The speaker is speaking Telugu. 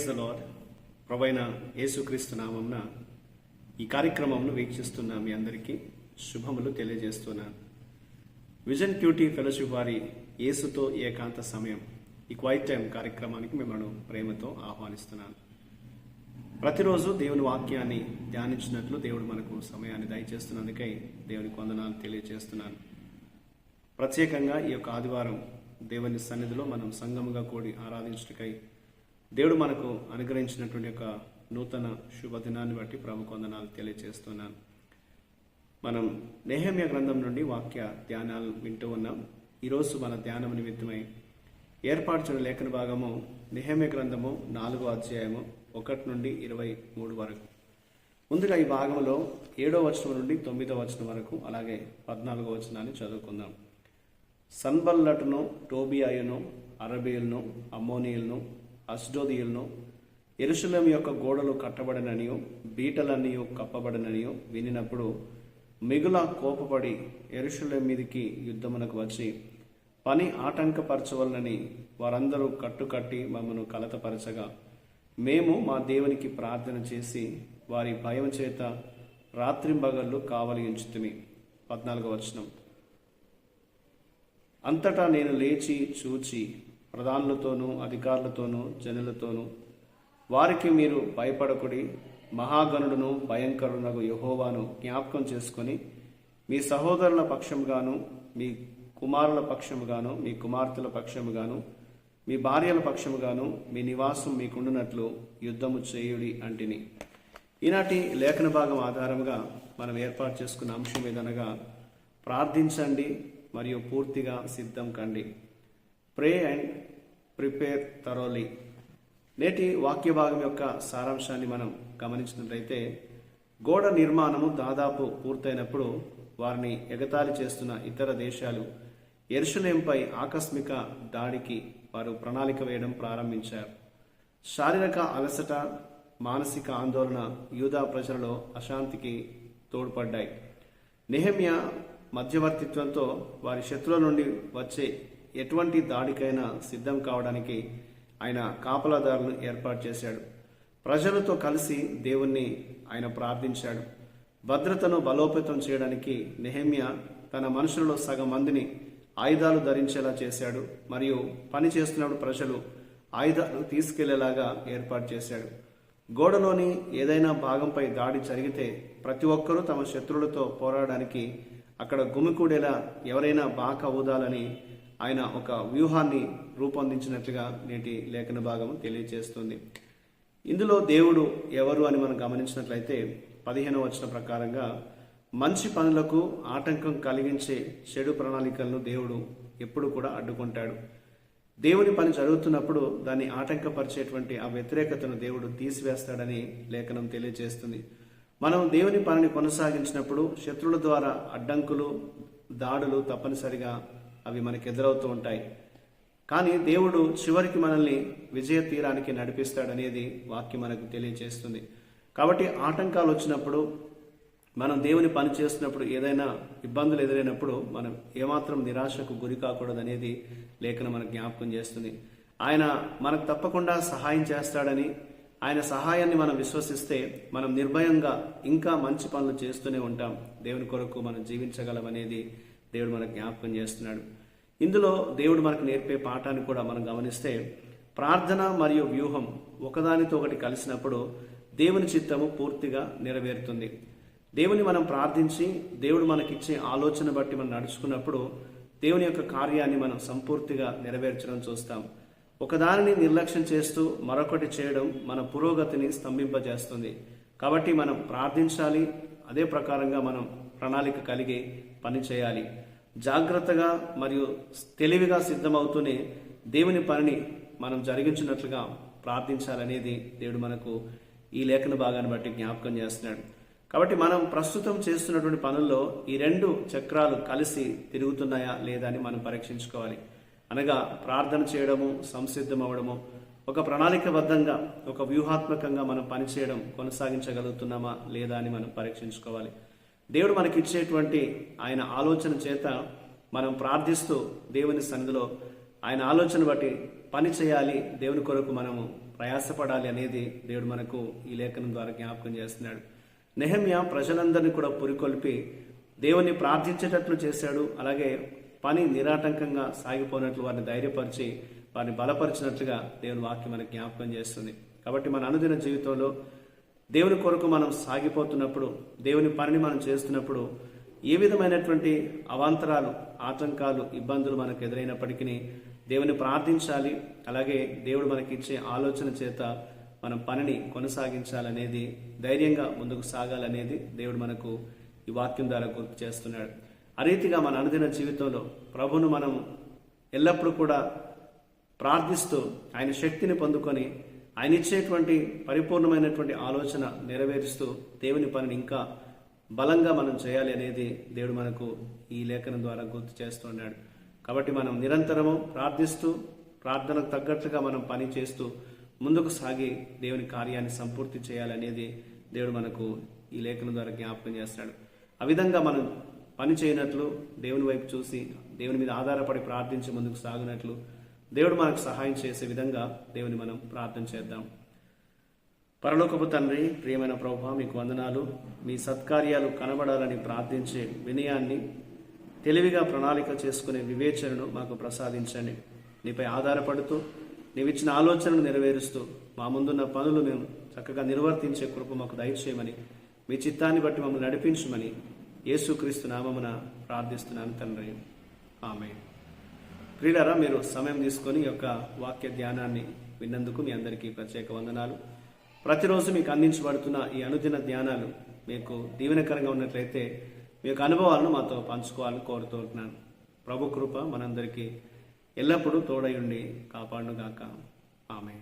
ప్రైజ్ ద లాడ్ ప్రభైన యేసుక్రీస్తు నామంన ఈ కార్యక్రమంను వీక్షిస్తున్న మీ అందరికీ శుభములు తెలియజేస్తున్నాను. విజన్ క్యూటీ ఫెలోషిప్ వారి యేసుతో ఏకాంత సమయం ఈ క్వైట్ టైం కార్యక్రమానికి మిమ్మల్ని ప్రేమతో ఆహ్వానిస్తున్నాను. ప్రతిరోజు దేవుని వాక్యాన్ని ధ్యానించినట్లు దేవుడు మనకు సమయాన్ని దయచేస్తున్నందుకై దేవుని కొందనాలు తెలియజేస్తున్నాను. ప్రత్యేకంగా ఈ యొక్క ఆదివారం దేవుని సన్నిధిలో మనం సంగముగా కూడి ఆరాధించటకై దేవుడు మనకు అనుగ్రహించినటువంటి యొక్క నూతన శుభదినాన్ని బట్టి ప్రముఖ వందనాలు తెలియజేస్తున్నాను మనం నెహమ్య గ్రంథం నుండి వాక్య ధ్యానాలు వింటూ ఉన్నాం. ఈరోజు మన ధ్యానం నిమిత్తమై ఏర్పాటు లేఖన భాగము నెహమ్య గ్రంథము నాలుగో అధ్యాయము ఒకటి నుండి ఇరవై మూడు వరకు. ముందుగా ఈ భాగంలో ఏడో వచనం నుండి తొమ్మిదో వచనం వరకు అలాగే పద్నాలుగో వచనాన్ని చదువుకుందాం. సన్బల్లటును టోబియాయును అరబీలను అమ్మోనియలను అస్డోదియులను ఎరుషులం యొక్క గోడలు కట్టబడననియో బీటలన్నయో కప్పబడననియో వినినప్పుడు మిగుల కోపపడి ఎరుషులం మీదికి యుద్ధమునకు వచ్చి పని ఆటంకపరచవలనని వారందరూ కట్టుకట్టి మమ్మను కలతపరచగా మేము మా దేవునికి ప్రార్థన చేసి వారి భయం చేత రాత్రింబగళ్ళు కావలి ఉంచుతుని పద్నాలుగో వచనం. అంతటా నేను లేచి చూచి ప్రధానులతోనూ అధికారులతోనూ జనులతోనూ. వారికి మీరు భయపడకుడి. మహాగణుడును భయంకరునకు యహోవాను జ్ఞాపకం చేసుకొని మీ సహోదరుల పక్షముగాను మీ కుమారుల పక్షముగాను మీ కుమార్తెల పక్షముగాను మీ భార్యల పక్షముగాను మీ నివాసం మీకుండునట్లు యుద్ధము చేయుడి అంటిని. ఈనాటి లేఖన భాగం ఆధారంగా మనం ఏర్పాటు చేసుకున్న అంశం ఏదనగా ప్రార్థించండి మరియు పూర్తిగా సిద్ధం కండి. ప్రే అండ్ ప్రిపేర్ థరోలీ నేటి వాక్య భాగం యొక్క సారాంశాన్ని మనం గమనించినట్లయితే గోడ నిర్మాణము దాదాపు పూర్తయినప్పుడు వారిని ఎగతాళి చేస్తున్న ఇతర దేశాలు ఎరుషలేంపై ఆకస్మిక దాడికి వారు ప్రణాళిక వేయడం ప్రారంభించారు. శారీరక అలసట మానసిక ఆందోళన యూదా ప్రజలలో అశాంతికి తోడ్పడ్డాయి. నెహమ్య మధ్యవర్తిత్వంతో వారి శత్రువుల నుండి వచ్చే ఎటువంటి దాడికైనా సిద్ధం కావడానికి ఆయన కాపలాదారులను ఏర్పాటు చేశాడు. ప్రజలతో కలిసి దేవుణ్ణి ఆయన ప్రార్థించాడు. భద్రతను బలోపేతం చేయడానికి నెహమ్య తన మనుషులలో సగం మందిని ఆయుధాలు ధరించేలా చేశాడు మరియు పని చేస్తున్నప్పుడు ప్రజలు ఆయుధాలు తీసుకెళ్ళేలాగా ఏర్పాటు చేశాడు. గోడలోని ఏదైనా భాగంపై దాడి జరిగితే ప్రతి ఒక్కరూ తమ శత్రువులతో పోరాడడానికి అక్కడ గుమికూడేలా ఎవరైనా బాక ఊదాలని ఆయన ఒక వ్యూహాన్ని రూపొందించినట్లుగా నేటి లేఖన భాగం తెలియజేస్తుంది ఇందులో దేవుడు ఎవరు అని మనం గమనించినట్లయితే పదిహేను వచ్చిన ప్రకారంగా మంచి పనులకు ఆటంకం కలిగించే చెడు ప్రణాళికలను దేవుడు ఎప్పుడు కూడా అడ్డుకుంటాడు. దేవుని పని జరుగుతున్నప్పుడు దాన్ని ఆటంకపరిచేటువంటి ఆ వ్యతిరేకతను దేవుడు తీసివేస్తాడని లేఖనం తెలియజేస్తుంది మనం దేవుని పనిని కొనసాగించినప్పుడు శత్రువుల ద్వారా అడ్డంకులు దాడులు తప్పనిసరిగా అవి మనకు ఎదురవుతూ ఉంటాయి. కానీ దేవుడు చివరికి మనల్ని విజయ తీరానికి నడిపిస్తాడనేది వాక్యం మనకు తెలియజేస్తుంది కాబట్టి ఆటంకాలు వచ్చినప్పుడు మనం దేవుని పని చేస్తున్నప్పుడు ఏదైనా ఇబ్బందులు ఎదురైనప్పుడు మనం ఏమాత్రం నిరాశకు గురి కాకూడదనేది లేఖన మనకు జ్ఞాపకం చేస్తుంది. ఆయన మనకు తప్పకుండా సహాయం చేస్తాడని ఆయన సహాయాన్ని మనం విశ్వసిస్తే మనం నిర్భయంగా ఇంకా మంచి పనులు చేస్తూనే ఉంటాం. దేవుని కొరకు మనం జీవించగలం అనేది దేవుడు మనకు జ్ఞాపకం చేస్తున్నాడు. ఇందులో దేవుడు మనకు నేర్పే పాఠాన్ని కూడా మనం గమనిస్తే ప్రార్థన మరియు వ్యూహం ఒకదానితో ఒకటి కలిసినప్పుడు దేవుని చిత్తము పూర్తిగా నెరవేరుతుంది. దేవుని మనం ప్రార్థించి దేవుడు మనకిచ్చే ఆలోచన బట్టి మనం నడుచుకున్నప్పుడు దేవుని యొక్క కార్యాన్ని మనం సంపూర్తిగా నెరవేర్చడం చూస్తాం. ఒకదానిని నిర్లక్ష్యం చేస్తూ మరొకటి చేయడం మన పురోగతిని స్తంభింపజేస్తుంది. కాబట్టి మనం ప్రార్థించాలి అదే ప్రకారంగా మనం ప్రణాళిక కలిగి పని చేయాలి. జాగ్రత్తగా మరియు తెలివిగా సిద్ధమవుతూనే దేవుని పనిని మనం జరిగించినట్లుగా ప్రార్థించాలనేది దేవుడు మనకు ఈ లేఖన భాగాన్ని బట్టి జ్ఞాపకం చేస్తున్నాడు. కాబట్టి మనం ప్రస్తుతం చేస్తున్నటువంటి పనుల్లో ఈ రెండు చక్రాలు కలిసి తిరుగుతున్నాయా లేదా అని మనం పరీక్షించుకోవాలి. అనగా ప్రార్థన చేయడము సంసిద్ధం అవ్వడము ఒక ప్రణాళికబద్ధంగా ఒక వ్యూహాత్మకంగా మనం పనిచేయడం కొనసాగించగలుగుతున్నామా లేదా అని మనం పరీక్షించుకోవాలి. దేవుడు మనకి ఇచ్చేటువంటి ఆయన ఆలోచన చేత మనం ప్రార్థిస్తూ దేవుని సన్నిధిలో ఆయన ఆలోచన బట్టి పని చేయాలి దేవుని కొరకు మనము ప్రయాసపడాలి అనేది దేవుడు మనకు ఈ లేఖనం ద్వారా జ్ఞాపకం చేస్తున్నాడు. నెహమ్య ప్రజలందరినీ కూడా పురికొల్పి దేవుని ప్రార్థించేటట్లు చేశాడు. అలాగే పని నిరాటంకంగా సాగిపోయినట్లు వారిని ధైర్యపరిచి వారిని బలపరిచినట్లుగా దేవుని వాక్యం మనకు జ్ఞాపకం చేస్తుంది. కాబట్టి మన అనుదిన జీవితంలో దేవుని కొరకు మనం సాగిపోతున్నప్పుడు దేవుని పనిని మనం చేస్తున్నప్పుడు ఏ విధమైనటువంటి అవాంతరాలు ఆటంకాలు ఇబ్బందులు మనకు ఎదురైనప్పటికీ దేవుని ప్రార్థించాలి. అలాగే దేవుడు మనకి ఇచ్చే ఆలోచన చేత మనం పనిని కొనసాగించాలనేది ధైర్యంగా ముందుకు సాగాలనేది దేవుడు మనకు ఈ వాక్యం ద్వారా గుర్తు చేస్తున్నాడు. ఆ రీతిగా మన అనుదిన జీవితంలో ప్రభును మనం ఎల్లప్పుడూ కూడా ప్రార్థిస్తూ ఆయన శక్తిని పొందుకొని ఆయన ఇచ్చేటువంటి పరిపూర్ణమైనటువంటి ఆలోచన నెరవేరుస్తూ దేవుని పనిని ఇంకా బలంగా మనం చేయాలి అనేది దేవుడు మనకు ఈ లేఖనం ద్వారా గుర్తు చేస్తున్నాడు కాబట్టి మనం నిరంతరము ప్రార్థిస్తూ ప్రార్థనకు తగ్గట్లుగా మనం పని చేస్తూ ముందుకు సాగి దేవుని కార్యాన్ని సంపూర్తి చేయాలనేది దేవుడు మనకు ఈ లేఖనం ద్వారా జ్ఞాపకం చేస్తున్నాడు. ఆ విధంగా మనం పని చేయనట్లు దేవుని వైపు చూసి దేవుని మీద ఆధారపడి ప్రార్థించి ముందుకు సాగినట్లు దేవుడు మనకు సహాయం చేసే విధంగా దేవుని మనం ప్రార్థన చేద్దాం. పరలోకపు తండ్రి ప్రియమైన ప్రభు మీకు వందనాలు. మీ సత్కార్యాలు కనబడాలని ప్రార్థించే వినయాన్ని తెలివిగా ప్రణాళిక చేసుకునే వివేచనను మాకు ప్రసాదించండి. నీపై ఆధారపడుతూ నీవిచ్చిన ఆలోచనను నెరవేరుస్తూ మా ముందున్న పనులు మేము చక్కగా నిర్వర్తించే కృప మాకు దయచేయమని మీ చిత్తాన్ని బట్టి మమ్మల్ని నడిపించమని యేసుక్రీస్తు నామమున ప్రార్థిస్తున్నాను తండ్రి. ఆమె ప్రియులరా మీరు సమయం తీసుకొని యొక్క వాక్య ధ్యానాన్ని విన్నందుకు మీ అందరికీ ప్రత్యేక వందనాలు. ప్రతిరోజు మీకు అందించబడుతున్న ఈ అనుదిన ధ్యానాలు మీకు దీవెనకరంగా ఉన్నట్లయితే మీ యొక్క అనుభవాలను మాతో పంచుకోవాలని కోరుతున్నాను ప్రభు కృప మనందరికీ ఎల్లప్పుడూ తోడయుండి కాపాడుగాక ఆమె